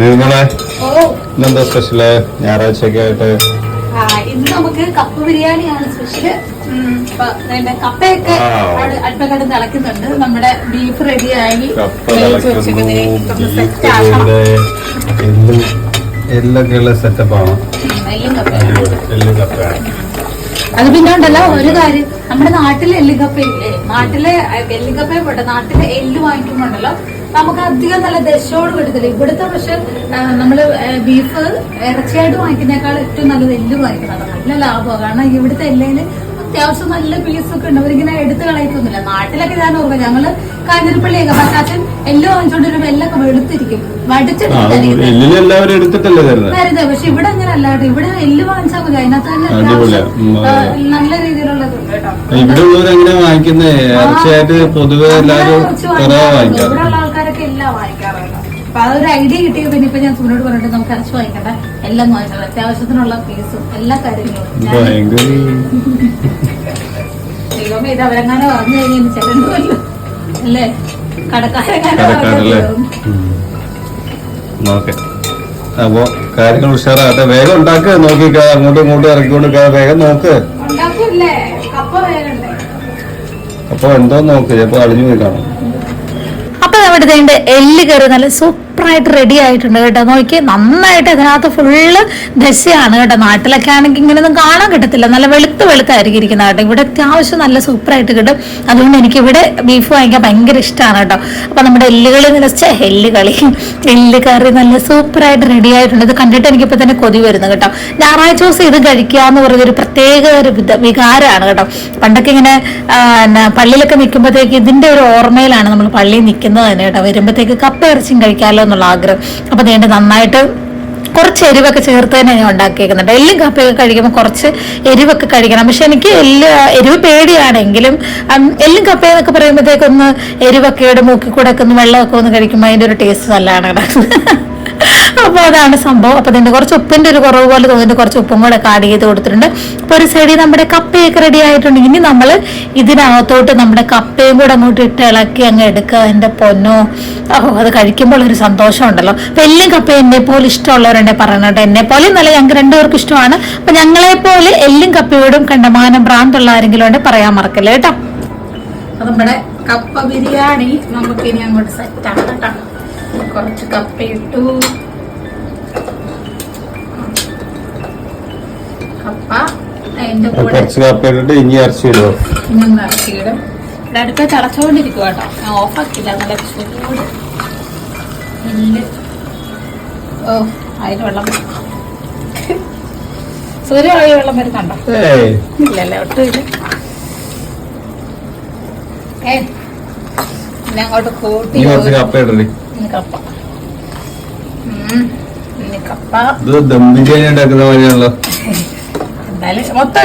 നിങ്ങളെ? ഇന്നെന്താ സ്പെഷ്യൽ ഞായറാഴ്ചയൊക്കെ ആയിട്ട് ഇന്ന് നമുക്ക് കപ്പ ബിരിയാണിയാണ് സ്പെഷ്യൽ കപ്പയൊക്കെ Wow. അടുപ്പക്കടന്ന് തിളക്കുന്നുണ്ട്. നമ്മുടെ ബീഫ് റെഡിയായി ആക്കണം. ഇവിടെ എല്ലും സെറ്റപ്പാണ് അത് പിന്നെ ഉണ്ടല്ലോ ഒരു കാര്യം. നമ്മുടെ നാട്ടിലെ എല്ലുകപ്പ ഇല്ലേ നാട്ടിലെ എല്ലുകപ്പയെ പോട്ടെ. നാട്ടിലെ എല്ല് വാങ്ങിക്കുമ്പോണ്ടല്ലോ നമുക്ക് അധികം നല്ല ദശയോട് കിട്ടത്തില്ല ഇവിടുത്തെ പക്ഷെ നമ്മൾ ബീഫ് ഇറച്ചിയായിട്ട് വാങ്ങിക്കുന്നേക്കാൾ ഏറ്റവും നല്ലത് എല്ല് വാങ്ങിക്കണം. നല്ല ലാഭമാണ്. കാരണം ഇവിടുത്തെ എല്ലയിൽ അത്യാവശ്യം നല്ല പീസൊക്കെ ഉണ്ട്. അവരിങ്ങനെ എടുത്ത് കളയത്തൊന്നുമില്ല. നാട്ടിലൊക്കെ ഞാൻ ഓർമ്മ ഞങ്ങൾ കാഞ്ഞിരപ്പള്ളിയൊക്കെ പട്ടാച്ചൻ എല്ലാം വാങ്ങിച്ചോണ്ട് വരുമ്പോ എല്ലൊക്കെ വെളുത്തിരിക്കും വടിച്ചിട്ടുണ്ട് പക്ഷെ ഇവിടെ അങ്ങനെ അല്ലാട്ടോ. ഇവിടെ എല്ല് വാങ്ങിച്ചാൽ മതി. അതിനകത്ത് തന്നെ. നല്ല രീതിയിലുള്ളതുണ്ട് കേട്ടോ. ഇവിടെ ഉള്ളവരങ്ങനെ വാങ്ങിക്കുന്നേ പൊതുവെ എല്ലാവരും കുറച്ച് കുറവാ എല്ലാം വാങ്ങിക്കാറുണ്ട്. അപ്പൊ അതൊരു ഐഡിയ കിട്ടിയ പിന്നെ ഇപ്പൊ ഞാൻ സുനോട് പറഞ്ഞിട്ട് നമുക്ക് ഇറച്ചി വാങ്ങിക്കണ്ട എല്ലാം വാങ്ങിച്ചത് അത്യാവശ്യത്തിനുള്ള ഫീസും എല്ലാ കാര്യങ്ങളും. ദൈവമേ ഇത് അവരെങ്ങാനും പറഞ്ഞു കഴിഞ്ഞാൽ ചെല്ലണ്ടല്ലോ അല്ലേ? കടക്കാരെങ്ങാനും ഓക്കെ. കാര്യങ്ങൾ ഉഷാറാകട്ടെ. വേഗം ഉണ്ടാക്കുക നോക്കിക്ക അങ്ങോട്ടും ഇങ്ങോട്ടും ഇറക്കിക്കൊണ്ട് വേഗം നോക്ക്. അപ്പൊ എന്തോ നോക്ക്. ചിലപ്പോ അളിഞ്ഞു പോയി കാണും. ഇതേണ്ട എല്ല് കയറി നല്ല സൂപ്പറായിട്ട് റെഡി ആയിട്ടുണ്ട് കേട്ടോ. നോക്കി നന്നായിട്ട് ഇതിനകത്ത് ഫുള്ള് ദശയാണ് കേട്ടോ. നാട്ടിലൊക്കെ ആണെങ്കിൽ ഇങ്ങനെയൊന്നും കാണാൻ കിട്ടത്തില്ല. നല്ല വെളുത്ത് വെളുത്തായിരിക്കും ഇരിക്കുന്നത് കേട്ടോ. ഇവിടെ അത്യാവശ്യം നല്ല സൂപ്പറായിട്ട് കിട്ടും. അതുകൊണ്ട് എനിക്ക് ഇവിടെ ബീഫ് വാങ്ങിക്കാൻ ഭയങ്കര ഇഷ്ടമാണ് കേട്ടോ. അപ്പൊ നമ്മുടെ എല്ലുകളി നിലച്ച എല്ല് കളി എല്ല് കറി നല്ല സൂപ്പറായിട്ട് റെഡി ആയിട്ടുണ്ട്. ഇത് കണ്ടിട്ട് എനിക്ക് ഇപ്പൊ തന്നെ കൊതി വരുന്നു കേട്ടോ. ഞായറാഴ്ച ദിവസം ഇത് കഴിക്കുക എന്ന് പറയുന്നത് ഒരു പ്രത്യേക ഒരു വികാരമാണ് കേട്ടോ. പണ്ടൊക്കെ ഇങ്ങനെ പള്ളിയിലൊക്കെ നിൽക്കുമ്പോഴത്തേക്ക് ഇതിന്റെ ഒരു ഓർമ്മയിലാണ് നമ്മൾ പള്ളിയിൽ നിൽക്കുന്നത് തന്നെ കേട്ടോ. വരുമ്പോഴത്തേക്ക് കപ്പ ഇറച്ചിയും കഴിക്കാമല്ലോ എന്നുള്ള ആഗ്രഹം. അപ്പൊ നീണ്ട് നന്നായിട്ട് കുറച്ച് എരിവൊക്കെ ചേർത്ത് തന്നെ ഞാൻ ഉണ്ടാക്കിയേക്കുന്നുണ്ട്. എല്ലും കപ്പയൊക്കെ കഴിക്കുമ്പോൾ കുറച്ച് എരിവൊക്കെ കഴിക്കണം. പക്ഷെ എനിക്ക് എല്ല് എരിവ് പേടിയാണെങ്കിലും എല്ലും കപ്പയെന്നൊക്കെ പറയുമ്പോഴത്തേക്കൊന്ന് എരിവൊക്കെ മൂക്കിൽ കൂടെ ഒക്കെ ഒന്ന് വെള്ളമൊക്കെ ഒന്ന് കഴിക്കുമ്പോൾ അതിന്റെ ഒരു ടേസ്റ്റ് നല്ലതാണ് കേട്ടോ. അപ്പൊ അതാണ് സംഭവം. അപ്പൊ ഇതിന്റെ കുറച്ച് ഉപ്പിന്റെ ഒരു കുറവ് പോലെ തോന്നിട്ട് കുറച്ച് ഉപ്പും കൂടെ ആഡ് ചെയ്ത് കൊടുത്തിട്ടുണ്ട്. അപ്പൊ ഒരു സൈഡിൽ നമ്മുടെ കപ്പയൊക്കെ റെഡി ആയിട്ടുണ്ട്. ഇനി നമ്മൾ ഇതിനകത്തോട്ട് നമ്മുടെ കപ്പയും കൂടെ അങ്ങോട്ട് ഇട്ട് ഇളക്കി അങ്ങ് എടുക്കുക. അതിന്റെ പൊന്നോ. അത് കഴിക്കുമ്പോൾ ഒരു സന്തോഷം ഉണ്ടല്ലോ അപ്പൊ എല്ലാം കപ്പ എന്നെ പോലെ ഇഷ്ടമുള്ളവരുണ്ടെ പറയണോട്ടെ എന്നെ പോലെ നല്ല ഞങ്ങൾക്ക് രണ്ടുപേർക്കും ഇഷ്ടമാണ്. അപ്പൊ ഞങ്ങളെ പോലെ എല്ലും കപ്പയോടും കണ്ടമാനം ഭ്രാന്തുള്ള ആരെങ്കിലും ഉണ്ട് പറയാൻ മറക്കല്ലേ കേട്ടോ. നമ്മുടെ കപ്പ ബിരിയാണി നമുക്ക് ഇനി അങ്ങോട്ട് സെറ്റ് ആണ് കേട്ടോ. കുറച്ച് കപ്പ കപ്പ അതിന്റെ കൂടെ കുറച്ച് കപ്പ ഇട്ടിട്ട് ഇനി ഇറച്ചി ഇടുവോ? ഞാൻ ഇറക്കിയിടും ഇവിടെ തിളച്ചോണ്ടിരിക്കും കേട്ടോ. ഞാൻ ഓഫാക്കില്ല നല്ല ചൂട്. നെല്ല് ഓ അതിൽ വെള്ളം ആയി വെള്ളം വരുന്നുണ്ടോ? ഇല്ലല്ലേ ഒട്ടും ഇല്ല. ഏ ഇനി അങ്ങോട്ട് കൂട്ടി കപ്പ ഇടല്ലേ ഇനി കപ്പ. കപ്പ. ഇത് ദം ബിരിയാണി ഉണ്ടാക്കുന്ന മാതിരിയാണല്ലോ. എന്തായാലും മൊത്തം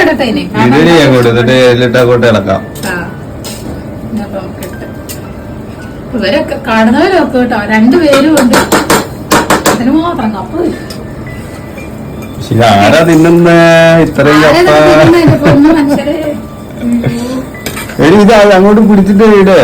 ഇളക്കാം. ഇവരൊക്കെ കാണുന്നവരൊക്കെ കേട്ടോ. രണ്ടുപേരും ഉണ്ട്. അതിന് മാത്രം കപ്പ് ആരാ തിന്നുന്ന? ഇത്രയും കപ്പ. ഇത് അങ്ങോട്ട് പിടിച്ചിട്ട് ഇട്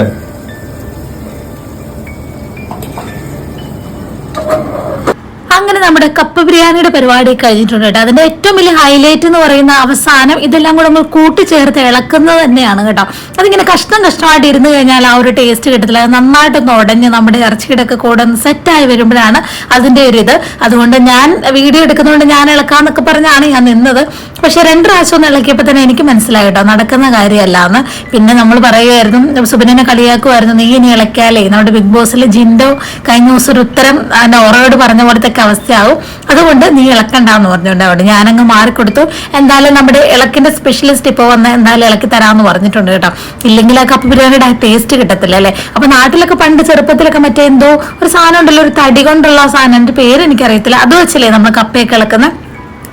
നമ്മുടെ കപ്പ് ബിരിയാണിയുടെ പരിപാടി കഴിഞ്ഞിട്ടുണ്ട് കേട്ടോ. അതിന്റെ ഏറ്റവും വലിയ ഹൈലൈറ്റ് എന്ന് പറയുന്ന അവസാനം ഇതെല്ലാം കൂടെ നമ്മൾ കൂട്ടിച്ചേർത്ത് ഇളക്കുന്നത് തന്നെയാണ് കേട്ടോ. അതിങ്ങനെ കഷ്ടം കഷ്ടമായിട്ട് ഇരുന്ന് കഴിഞ്ഞാൽ ആ ഒരു ടേസ്റ്റ് കിട്ടത്തില്ല. അത് നന്നായിട്ടൊന്ന് ഉടഞ്ഞ് നമ്മുടെ ഇറച്ചിയുടെയൊക്കെ കൂടെ ഒന്ന് സെറ്റായി വരുമ്പോഴാണ് അതിന്റെ ഒരു ഇത്. അതുകൊണ്ട് ഞാൻ വീഡിയോ എടുക്കുന്നതുകൊണ്ട് ഞാൻ ഇളക്കാന്നൊക്കെ പറഞ്ഞാണ് ഞാൻ നിന്നത്. പക്ഷെ രണ്ട് പ്രാവശ്യം ഒന്ന് ഇളക്കിയപ്പോൾ തന്നെ എനിക്ക് മനസ്സിലായി കേട്ടോ. നടക്കുന്ന കാര്യമല്ല എന്ന് പിന്നെ നമ്മൾ പറയുമായിരുന്നു സുബിനെ കളിയാക്കുമായിരുന്നു നീ ഇനി ഇളക്കിയാലേ? നമ്മുടെ ബിഗ് ബോസിൽ ജിൻഡോ കഴിഞ്ഞ ദിവസം ഒരു ഉത്തരം ഓറോട് പറഞ്ഞ പോലത്തെ അവസ്ഥയാവും അതുകൊണ്ട് നീ ഇളക്കണ്ടെന്ന് പറഞ്ഞുകൊണ്ട് അവിടെ ഞാനങ്ങ് മാറിക്കൊടുത്തു. എന്തായാലും നമ്മുടെ ഇളക്കിന്റെ സ്പെഷ്യലിസ്റ്റ് ഇപ്പോൾ വന്ന് എന്തായാലും ഇളക്കി തരാമെന്ന് പറഞ്ഞിട്ടുണ്ട് കേട്ടോ. ഇല്ലെങ്കിൽ ആ കപ്പ് ബിരിയാണിയുടെ ടേസ്റ്റ് കിട്ടത്തില്ല അല്ലേ? അപ്പൊ നാട്ടിലൊക്കെ പണ്ട് ചെറുപ്പത്തിലൊക്കെ മറ്റേ എന്തോ ഒരു സാധനം ഉണ്ടല്ലോ ഒരു തടി കൊണ്ടുള്ള സാധനം. പേര് എനിക്കറിയത്തില്ല. അത് വെച്ചല്ലേ നമ്മൾ കപ്പയൊക്കെ ഇളക്കുന്നത്?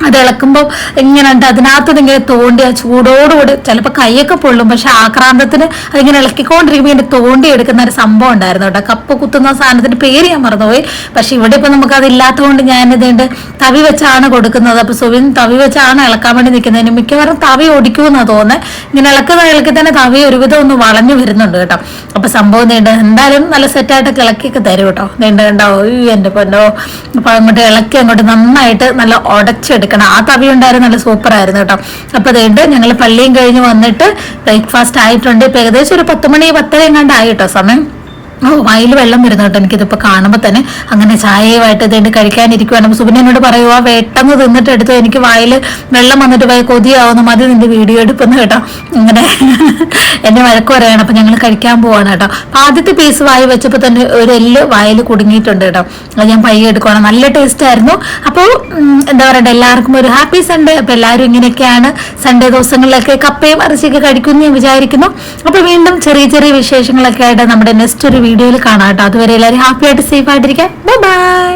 അത് ഇളക്കുമ്പോൾ ഇങ്ങനെ ഉണ്ട്. അതിനകത്ത് ഇങ്ങനെ തോണ്ടി ആ ചൂടോടുകൂടി ചിലപ്പോൾ കൈയൊക്കെ പൊള്ളും. പക്ഷെ ആക്രാന്തത്തിന് അതിങ്ങനെ ഇളക്കിക്കൊണ്ടിരിക്കുമ്പോൾ ഇങ്ങനെ തോണ്ടി എടുക്കുന്ന ഒരു സംഭവം ഉണ്ടായിരുന്നു കേട്ടോ. കപ്പ് കുത്തുന്ന സാധനത്തിന്റെ പേര് ഞാൻ മറന്നുപോയി. പക്ഷെ ഇവിടെ ഇപ്പം നമുക്ക് അതില്ലാത്തതുകൊണ്ട് ഞാൻ ഇതുണ്ട് തവി വെച്ചാണ് കൊടുക്കുന്നത്. അപ്പോൾ സുവിൻ തവി വെച്ചാണ് ഇളക്കാൻ വേണ്ടി നിൽക്കുന്നതിന് മിക്കവാറും തവി ഒടിക്കുമെന്നാണ് തോന്നുന്നത് ഇങ്ങനെ ഇളക്കുന്ന ഇളക്കി തന്നെ തവി ഒരുവിധം ഒന്ന് വളഞ്ഞു വരുന്നുണ്ട് കേട്ടോ. അപ്പോൾ സംഭവം നീണ്ട് എന്തായാലും നല്ല സെറ്റായിട്ട് ഇളക്കിയൊക്കെ തരും കേട്ടോ. നീണ്ട കണ്ടോ? എന്റെ പൊന്നോ. അപ്പോൾ അങ്ങോട്ട് ഇളക്കി അങ്ങോട്ട് നന്നായിട്ട് നല്ല ഉടച്ചെടുക്കണം ആ തവി ഉണ്ടായിരുന്നു നല്ല സൂപ്പർ ആയിരുന്നു കേട്ടോ. അപ്പൊ അതുകൊണ്ട് ഞങ്ങൾ പള്ളിയും കഴിഞ്ഞ് വന്നിട്ട് ബ്രേക്ക്ഫാസ്റ്റ് ആയിട്ടുണ്ട്. ഇപ്പൊ ഏകദേശം ഒരു പത്ത് മണി പത്തര എങ്ങാണ്ട് ആയി സമയം. ഓ വായിൽ വെള്ളം വരുന്നു കേട്ടോ. എനിക്കിതിപ്പോ കാണുമ്പോൾ തന്നെ അങ്ങനെ ചായയുമായിട്ട് ഇതേണ്ട് കഴിക്കാനിരിക്കുവാണ്. സുബിൻ എന്നോട് പറയുക വെട്ടെന്ന് തിന്നിട്ട് എടുത്തു. എനിക്ക് വായിൽ വെള്ളം വന്നിട്ട് പോയി കൊതിയാവുന്ന മതി നിന്റെ വീഡിയോ എടുക്കുന്നു കേട്ടോ. അങ്ങനെ എന്നെ വഴക്ക് പറയാണ്. അപ്പൊ ഞങ്ങൾ കഴിക്കാൻ പോവാണ് കേട്ടോ. അപ്പൊ ആദ്യത്തെ പീസ് വായി വെച്ചപ്പോൾ തന്നെ ഒരു എല്ല് വായിൽ കുടുങ്ങിയിട്ടുണ്ട് കേട്ടോ. അത് ഞാൻ പയ്യെ എടുക്കുവാണ്. നല്ല ടേസ്റ്റ് ആയിരുന്നു. അപ്പോൾ എന്താ പറയണ്ട എല്ലാവർക്കും ഒരു ഹാപ്പി സൺഡേ അപ്പൊ എല്ലാവരും ഇങ്ങനെയൊക്കെയാണ് സൺഡേ ദിവസങ്ങളിലൊക്കെ കപ്പയും ഇറച്ചിയൊക്കെ കഴിക്കുന്നു ഞാൻ വിചാരിക്കുന്നു. അപ്പോൾ വീണ്ടും ചെറിയ ചെറിയ വിശേഷങ്ങളൊക്കെ ആയിട്ട് നമ്മുടെ നെക്സ്റ്റ് ഒരു വീഡിയോയിൽ കാണാം കേട്ടോ. അതുവരെ എല്ലാവരും ഹാപ്പി ആയിട്ട് സേഫ് ആയിട്ടിരിക്കാം. ബൈ